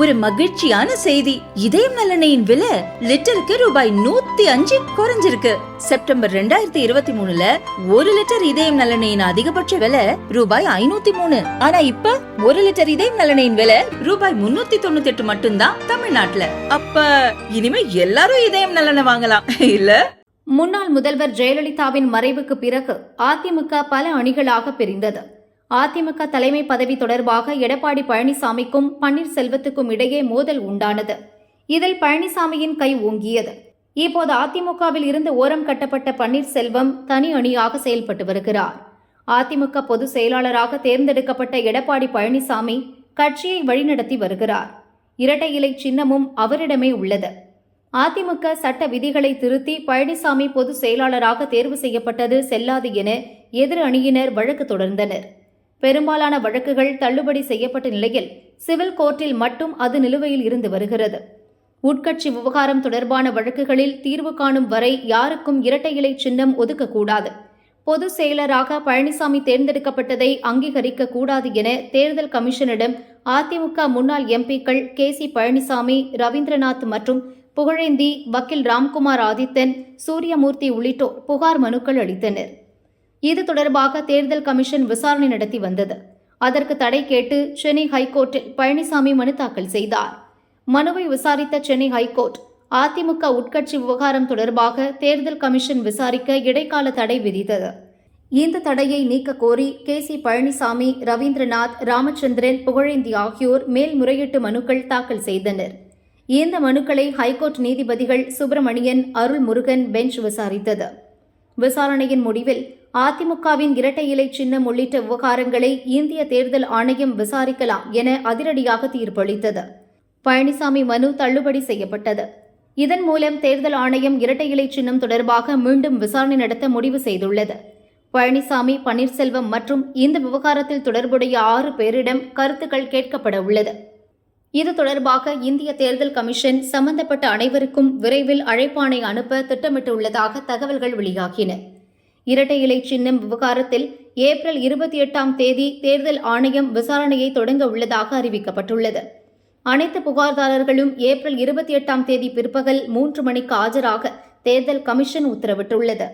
ஒரு மகிழ்ச்சியான செய்தி. இதயம் நல்லெண்ணெயின் விலை லிட்டருக்கு ரூபாய் நூத்தி அஞ்சு குறைஞ்சிருக்கு. செப்டம்பர் ரெண்டாயிரத்தி இருபத்தி மூணுல ஒரு லிட்டர் இதயம் நலனையின் அதிகபட்ச விலை ரூபாய் ஐநூத்தி மூணு. ஆனா இப்ப ஒரு லிட்டர் இதயம் நலனையின் விலை ரூபாய் முன்னூத்தி தொண்ணூத்தி எட்டு மட்டும்தான் தமிழ்நாட்டுல. அப்ப இனிமே எல்லாரும் இதயம் நலனை வாங்கலாம் இல்ல? முன்னாள் முதல்வர் ஜெயலலிதாவின் மறைவுக்கு பிறகு அதிமுக பல அணிகளாக பிரிந்தது. அதிமுக தலைமை பதவி தொடர்பாக எடப்பாடி பழனிசாமிக்கும் பன்னீர்செல்வத்துக்கும் இடையே மோதல் உண்டானது. இதில் பழனிசாமியின் கை ஓங்கியது. இப்போது அதிமுகவில் இருந்து ஓரம் கட்டப்பட்ட பன்னீர்செல்வம் தனி அணியாக செயல்பட்டு வருகிறார். அதிமுக பொதுச் செயலாளராக தேர்ந்தெடுக்கப்பட்ட எடப்பாடி பழனிசாமி கட்சியை வழிநடத்தி வருகிறார். இரட்டை இலை சின்னமும் அவரிடமே உள்ளது. அதிமுக சட்ட விதிகளை திருத்தி பழனிசாமி பொதுச் செயலாளராக தேர்வு செய்யப்பட்டது செல்லாது என எதிர் அணியினர் வழக்கு தொடர்ந்தனர். பெரும்பாலான வழக்குகள் தள்ளுபடி செய்யப்பட்ட நிலையில் சிவில் கோர்ட்டில் மட்டும் அது நிலுவையில் இருந்து வருகிறது. உட்கட்சி விவகாரம் தொடர்பான வழக்குகளில் தீர்வு காணும் வரை யாருக்கும் இரட்டை இலை சின்னம் ஒதுக்கக்கூடாது. பொதுச் செயலராக பழனிசாமி தேர்ந்தெடுக்கப்பட்டதை அங்கீகரிக்க கூடாது என தேர்தல் கமிஷனிடம் அதிமுக முன்னாள் எம்பிக்கள் கே. சி. பழனிசாமி ரவீந்திரநாத் மற்றும் புகழேந்தி வக்கீல் ராம்குமார் ஆதித்தன் சூரியமூர்த்தி உள்ளிட்டோர் புகார் மனுக்கள் அளித்தனர். இது தொடர்பாக தேர்தல் கமிஷன் விசாரணை நடத்தி வந்தது. அதற்கு தடை கேட்டு சென்னை ஹைகோர்ட்டில் பழனிசாமி மனு தாக்கல் செய்தார். மனுவை விசாரித்த சென்னை ஹைகோர்ட் அதிமுக உட்கட்சி விவகாரம் தொடர்பாக தேர்தல் கமிஷன் விசாரிக்க இடைக்கால தடை விதித்தது. இந்த தடையை நீக்க கோரி கே. சி. பழனிசாமி ரவீந்திரநாத் ராமச்சந்திரன் புகழேந்தி ஆகியோர் மேல்முறையீட்டு மனுக்கள் தாக்கல் செய்தனர். இந்த மனுக்களை ஹைகோர்ட் நீதிபதிகள் சுப்பிரமணியன் அருள்முருகன் பெஞ்ச் விசாரித்தது. விசாரணையின் முடிவில் அதிமுகவின் இரட்டை இலை சின்னம் உள்ளிட்ட விவகாரங்களை இந்திய தேர்தல் ஆணையம் விசாரிக்கலாம் என அதிரடியாக தீர்ப்பளித்தது. பழனிசாமி மனு தள்ளுபடி செய்யப்பட்டது. இதன் மூலம் தேர்தல் ஆணையம் இரட்டை இலை சின்னம் தொடர்பாக மீண்டும் விசாரணை நடத்த முடிவு செய்துள்ளது. பழனிசாமி பன்னீர்செல்வம் மற்றும் இந்த விவகாரத்தில் தொடர்புடைய ஆறு பேரிடம் கருத்துக்கள் கேட்கப்பட உள்ளது. இது தொடர்பாக இந்திய தேர்தல் கமிஷன் சம்பந்தப்பட்ட அனைவருக்கும் விரைவில் அழைப்பாணை அனுப்ப திட்டமிட்டுள்ளதாக தகவல்கள் வெளியாகின. இரட்டை இலை சின்னம் விவகாரத்தில் ஏப்ரல் இருபத்தி எட்டாம் தேதி தேர்தல் ஆணையம் விசாரணையை தொடங்க உள்ளதாக அறிவிக்கப்பட்டுள்ளது. அனைத்து புகார்தாரர்களும் ஏப்ரல் இருபத்தி எட்டாம் தேதி பிற்பகல் மூன்று மணிக்கு ஆஜராக தேர்தல் கமிஷன் உத்தரவிட்டுள்ளது.